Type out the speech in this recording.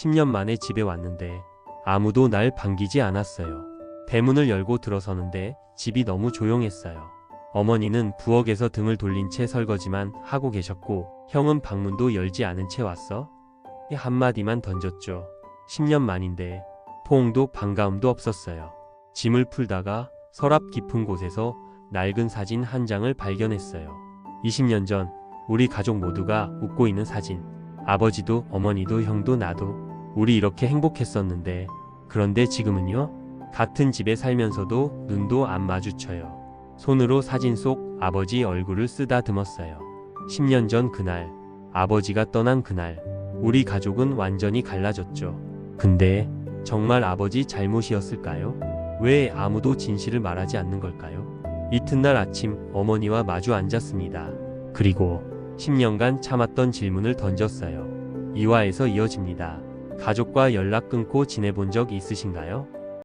10년 만에 집에 왔는데 아무도 날 반기지 않았어요. 대문을 열고 들어서는데 집이 너무 조용했어요. 어머니는 부엌에서 등을 돌린 채 설거지만 하고 계셨고 형은 방문도 열지 않은 채 왔어? 이 한마디만 던졌죠. 10년 만인데 포옹도 반가움도 없었어요. 짐을 풀다가 서랍 깊은 곳에서 낡은 사진 한 장을 발견했어요. 20년 전 우리 가족 모두가 웃고 있는 사진. 아버지도 어머니도 형도 나도 우리 이렇게 행복했었는데 그런데 지금은요? 같은 집에 살면서도 눈도 안 마주쳐요. 손으로 사진 속 아버지 얼굴을 쓰다듬었어요. 10년 전 그날 아버지가 떠난 그날 우리 가족은 완전히 갈라졌죠. 근데 정말 아버지 잘못이었을까요? 왜 아무도 진실을 말하지 않는 걸까요? 이튿날 아침 어머니와 마주 앉았습니다. 그리고 10년간 참았던 질문을 던졌어요. 이화에서 이어집니다. 가족과 연락 끊고 지내본 적 있으신가요?